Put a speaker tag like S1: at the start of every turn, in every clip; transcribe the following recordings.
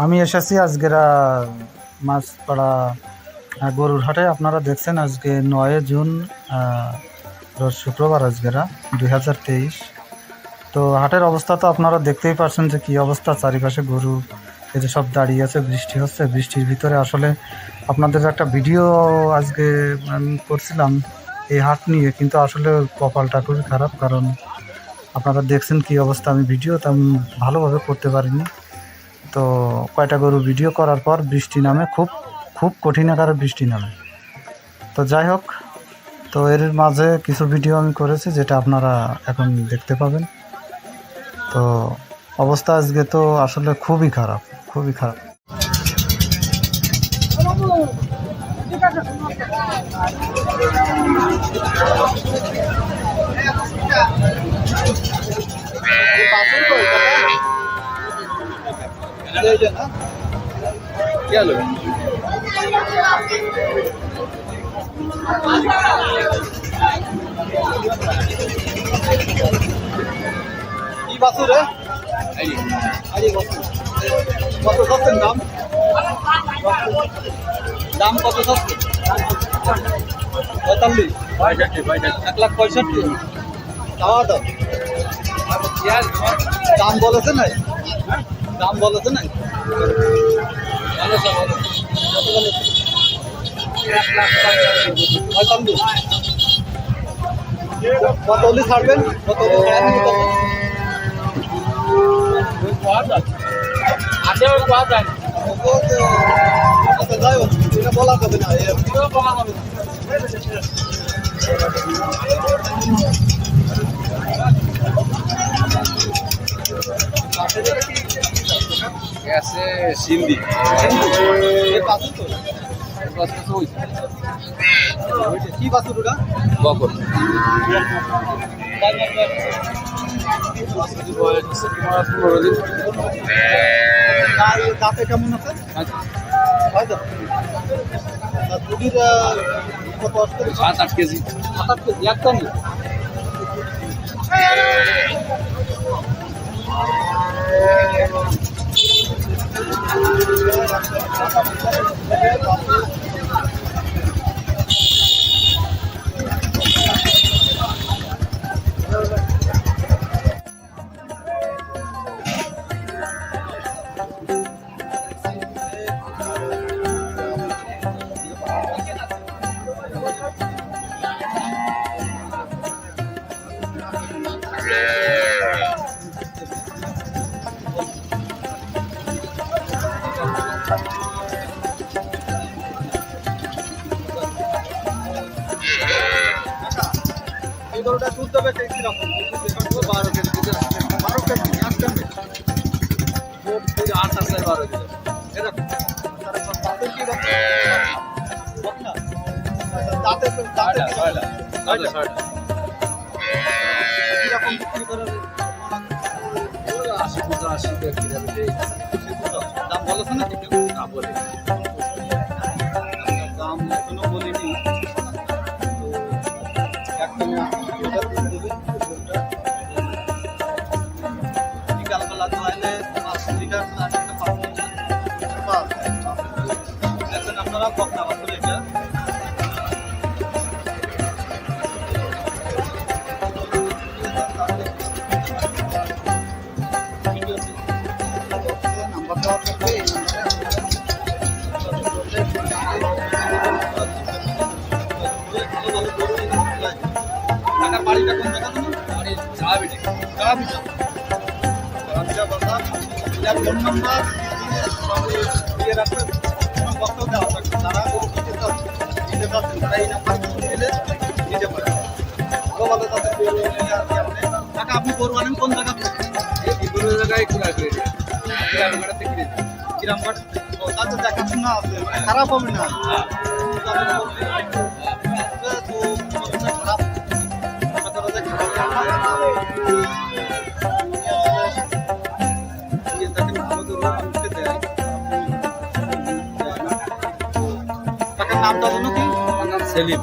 S1: আমি এসেছি আজকের মাছপাড়া গরুর হাটে। আপনারা দেখছেন আজকে নয় জুন শুক্রবার আজকেরা দুই হাজার তেইশ। তো হাটের অবস্থা তো আপনারা দেখতেই পারছেন যে কী অবস্থা। চারিপাশে গরু, এই যে সব দাঁড়িয়ে আছে, বৃষ্টি হচ্ছে। বৃষ্টির ভিতরে আসলে আপনাদের একটা ভিডিও আজকে করছিলাম এই হাট নিয়ে, কিন্তু আসলে কপালটা খুবই খারাপ। কারণ আপনারা দেখছেন কী অবস্থা। আমি ভিডিও তেমন ভালোভাবে করতে পারিনি। তো কয়টা গরু ভিডিও করার পর বৃষ্টি নামে, খুব খুব কঠিন আকারে বৃষ্টি নামে। তো যাই হোক, তো এর মাঝে কিছু ভিডিও আমি করেছি যেটা আপনারা এখন দেখতে পাবেন। তো অবস্থা আজকে তো আসলে খুবই খারাপ খুবই খারাপ।
S2: কি বাছুর রে কত দাম দাম কত সস্তেন পঁয়তাল্লিশ এক লাখ পঁয়ষট্টি চাওয়া দাম দাম বলেছে? নাই দাম বলেছে নাই কত হলে ছাড়বেন কত হলে ছাড়েন কত? বলা যাবে না বলা যাবে না
S3: আছে সিন্ধি।
S2: কি বাছুর ওটা?
S3: বকর।
S2: দাঁতে কেমন আছে? হয়। তো? আর দুটির কত
S3: সাত আট কেজি।
S2: সাত আট কেজি একটা নেই এই গরুটা দুধ দেবে কে কীরকম? বারো কেজি বারো কেজি এক কেজি
S3: আট আছে বারো কেজি
S2: এরকম
S3: ছয়টা ছয়টা। ছয়টা
S2: কীরকম বিক্রি করার
S3: আশি পঁচাশি কেজি
S2: দাম বলেছে কেউ?
S3: না বলে
S2: বিকালবেলা খাওয়াইলে পাঁচ লিটার একটা পাঁচ লিটার পাঁচ। দেখেন আপনারা বকনা
S3: চা বেটে।
S2: কারাপিঠা বাজার। এটার ফোন নাম্বার দিয়ে রাখবেন। বক্তব্য দেওয়া থাকবে। যারা গরু কিনতে চান, নিতে চাচ্ছেন, তারা এই নাম্বার দিলে নিতে পারেন। আরও ভালো তাদের আসি আপনি। আনেন কোন জায়গা
S3: বিভিন্ন জায়গায় কিনে
S2: মানে খারাপ হবে না।
S3: সেলিম।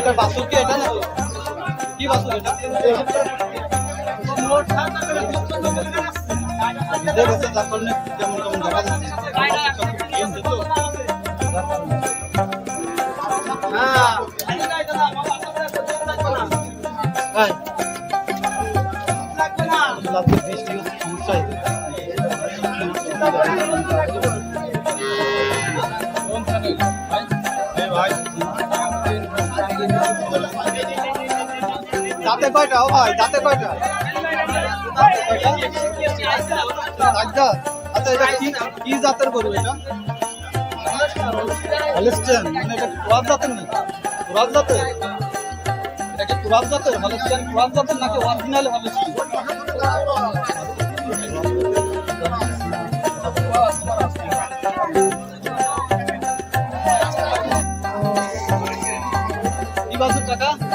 S2: এটা বাসুর কি এটা না কি বাসুর এটা নিজে গেছে তার কারণে যেমন তেমন দেখা যাচ্ছে লাভের বৃষ্টি। দাঁতে কয়টা, ও ভাই, দাঁতে কয়টা? আচ্ছা এটা কি কি জাতের গরু এটা? হলিস্টিয়ান মানে জাতের নাকি? ক্রস জাতের? এটা কি ক্রস জাতের হলিস্টিয়ান ক্রস জাতের নাকি অরিজিনাল হলিস্টিয়ান কি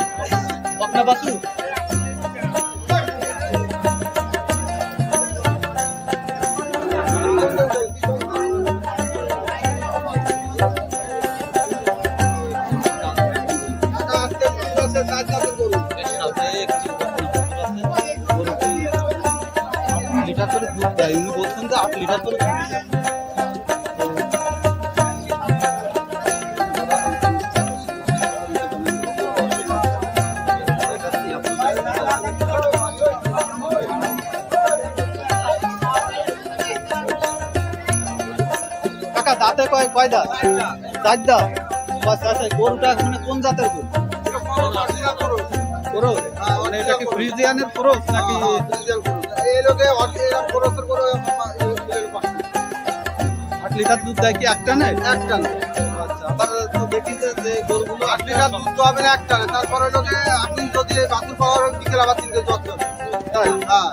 S2: কাকা দাঁতে কয় কয় দাঁত? চার দাঁত? আচ্ছা আচ্ছা গরুটা মানে কোন জাতের গরু? ক্রোস মানে এটা কি ফ্রিজিয়ানের ক্রোস নাকি আট লিটার দুধ দেয় কি একটা নেই একটা নেই আচ্ছা আবার তো দেখি যে যে গরুগুলো আট লিটার দুধ
S4: হবে না একটা না তারপরে লোকে আপনি যদি বাছুর পাওয়ার বিকেল আবার তিনটে দুধ দেবেন
S2: তাই?
S4: হ্যাঁ।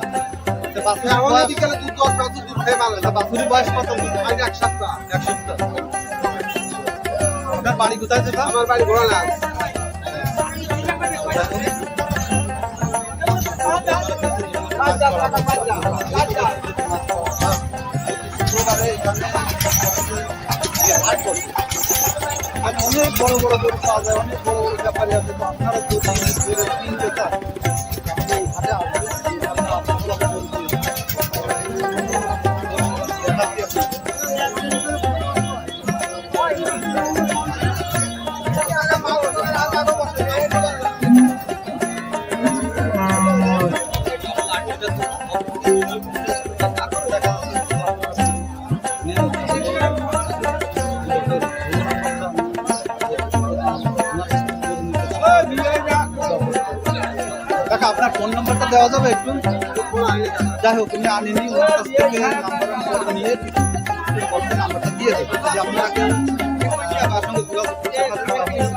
S2: বাছুর
S4: বিকেলে দুধ দশ বাছুর দুধ খেয়ে
S2: তা বাছুরের বয়স কত?
S4: এক সপ্তাহ।
S2: এক সপ্তাহ। আপনার বাড়ি কোথায় যেটা?
S4: আমার বাড়ি ঘোরা না
S2: আর অনেক বড় বড় গরু পাওয়া অনেক বড় বড় ব্যাপারী আছে তো আপনারা যদি গরু কিনতে চান? হাটে আসবেন, আমরা হবে একটু। যাই হোক উনি আনেনি ওনার কাছ থেকে হ্যাঁ, নাম্বার নিয়ে নাম্বারটা দিয়ে দেবো। যদি আপনাকে তার সঙ্গে যোগাযোগ করতে